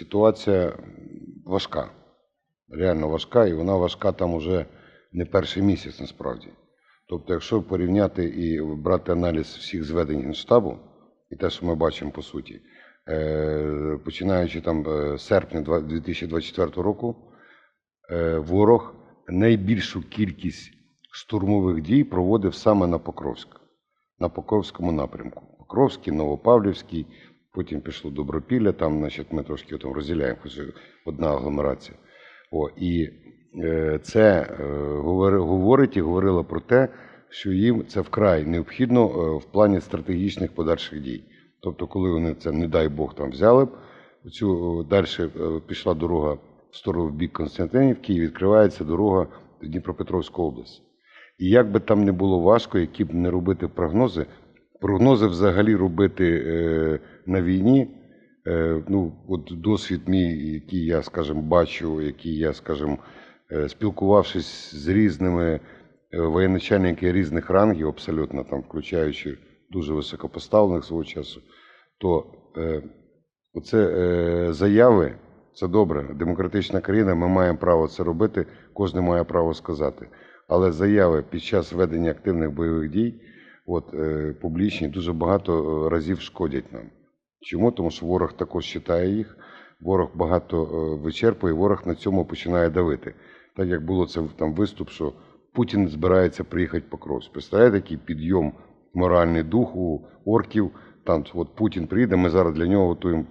ситуація важка. Реально важка, і вона важка там уже не перший місяць насправді. Тобто, якщо порівняти і брати аналіз всіх зведень Генштабу, і те, що ми бачимо по суті, е, починаючи там е, з серпня 2024 року, е, ворог найбільшу кількість штурмових дій проводив саме на Покровськ, на Покровському напрямку. Покровський, Новопавлівський, потім пішло Добропілля, там, значить, ми трошки там розділяємо, хоч одна агломерація. О, і е, це е, говорить і говорило про те, що їм це вкрай необхідно е, в плані стратегічних подальших дій. Тобто, коли вони це, не дай Бог, там взяли цю далі пішла дорога в сторону в бік Константинівки і відкривається дорога в Дніпропетровську область. І як би там не було важко, які б не робити прогнози, прогнози взагалі робити е, на війні. Е, ну, от досвід мій, який я, скажімо, бачу, який я, скажімо, е, спілкувавшись з різними е, воєначальниками різних рангів, абсолютно там, включаючи дуже високопоставлених свого часу, то е, оце е, заяви це добре. Демократична країна, ми маємо право це робити, кожен має право сказати. Але заяви під час ведення активних бойових дій, от е, публічні, дуже багато е, разів шкодять нам. Чому? Тому що ворог також читає їх, ворог багато е, вичерпує, ворог на цьому починає давити. Так як було це там виступ, що Путін збирається приїхати по Покровськ. Представляєте, який підйом моральний дух у орків. Там от Путін приїде, ми зараз для нього готуємо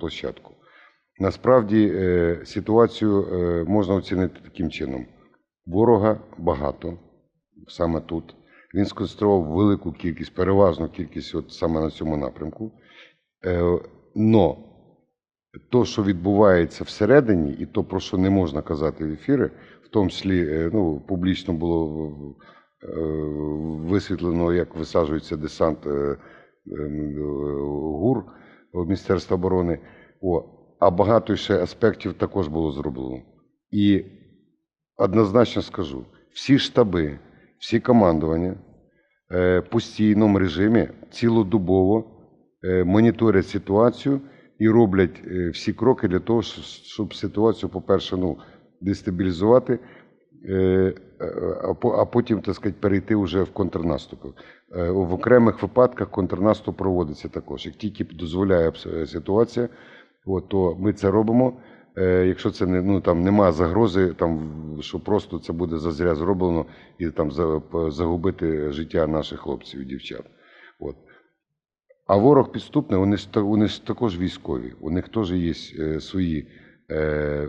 площадку. Насправді ситуацію можна оцінити таким чином: ворога багато саме тут. Він сконцентрував велику кількість, переважну кількість от саме на цьому напрямку. Е, Но то, що відбувається всередині, і то, про що не можна казати в ефіри, в тому числі е, ну, публічно було е, висвітлено, як висаджується десант е, е, ГУР Міністерства оборони. О, а багато ще аспектів також було зроблено. І однозначно скажу: всі штаби, всі командування е, в постійному режимі цілодобово е, моніторять ситуацію і роблять е, всі кроки для того, щоб ситуацію, по-перше, ну, дестабілізувати, а а потім, так сказати, перейти вже в контрнаступи. Е, В окремих випадках контрнаступ проводиться також. Як тільки дозволяє ситуація, от, то ми це робимо. Е, Якщо це не ну там нема загрози, там що просто це буде зазря зроблено і там загубити життя наших хлопців і дівчат. От. А ворог підступний, вони ж вони ж також військові. У них теж є е, свої е,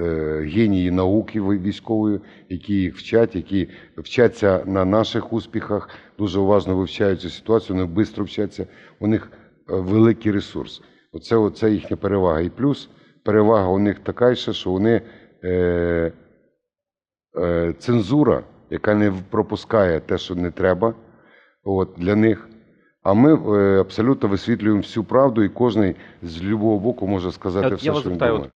е, генії науки військової, які їх вчать, які вчаться на наших успіхах, дуже уважно вивчають цю ситуацію, вони швидко вчаться. У них е, великий ресурс. Оце, оце їхня перевага. І плюс перевага у них така що вони е, е, цензура, яка не пропускає те, що не треба от, для них. А ми е, абсолютно висвітлюємо всю правду, і кожен з любого боку може сказати я, все, я що він думає.